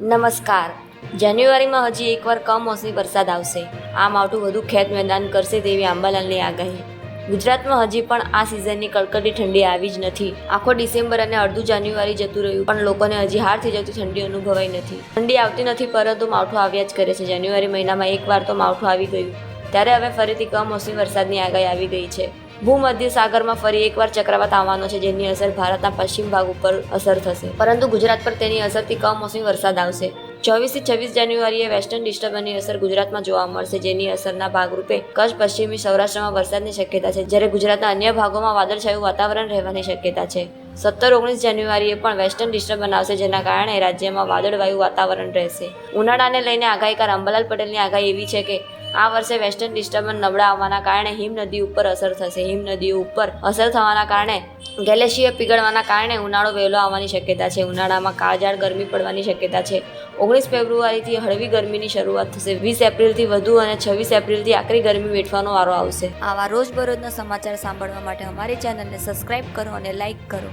નમસ્કાર. જાન્યુઆરીમાં હજી એકવાર કમોસમી વરસાદ આવશે. આ માવઠું વધુ ખેત મેદાન કરશે તેવી આંબાલાલની આગાહી. ગુજરાતમાં હજી પણ આ સિઝનની કડકડી ઠંડી આવી જ નથી. આખો ડિસેમ્બર અને અડધું જાન્યુઆરી જતું રહ્યું, પણ લોકોને હજી હાર થઈ જતી ઠંડી અનુભવાઈ નથી. ઠંડી આવતી નથી, પરંતુ માવઠું આવ્યા જ કરે છે. જાન્યુઆરી મહિનામાં એકવાર તો માવઠું આવી ગયું. ત્યારે હવે ફરીથી કમોસમી વરસાદની આગાહી આવી ગઈ છે. ભૂમધ્ય સાગરમાં ફરી એકવાર ચક્રવાત આવવાનો છે, જેની અસર ભારતના પશ્ચિમ ભાગ ઉપર અસર થશે. પરંતુ ગુજરાત પર તેની અસરથી કમોસમી વરસાદ આવશે. ચોવીસથી છવ્વીસ જાન્યુઆરીએ વેસ્ટર્ન ડિસ્ટર્બન્સની અસર ગુજરાતમાં જોવા મળશે, જેની અસરના ભાગરૂપે કચ્છ, પશ્ચિમી સૌરાષ્ટ્રમાં વરસાદની શક્યતા છે, જ્યારે ગુજરાતના અન્ય ભાગોમાં વાદળછાયું વાતાવરણ રહેવાની શક્યતા છે. સત્તર, ઓગણીસ જાન્યુઆરીએ પણ વેસ્ટર્ન ડિસ્ટર્બ બનાવશે જેના કારણે રાજ્યમાં વાદળવાયુ વાતાવરણ રહેશે. ઉનાળાને લઈને આગાહીકાર અંબાલાલ પટેલની આગાહી એવી છે કે આ વર્ષે વેસ્ટર્ન ડિસ્ટર્બન્સ નબળા આવવાના કારણે હિમ નદી ઉપર અસર થશે. હિમ નદીઓ ઉપર અસર થવાના કારણે ગેલેશિયર પીગળવાના કારણે ઉનાળો વહેલો આવવાની શક્યતા છે. ઉનાળામાં કાળઝાળ ગરમી પડવાની શક્યતા છે. ઓગણીસ ફેબ્રુઆરીથી હળવી ગરમીની શરૂઆત થશે. વીસ એપ્રિલથી વધુ અને છવ્વીસ એપ્રિલથી આકરી ગરમી વેઠવાનો વારો આવશે. આવા રોજબરોજના સમાચાર સાંભળવા માટે અમારી ચેનલને સબસ્ક્રાઇબ કરો અને લાઇક કરો.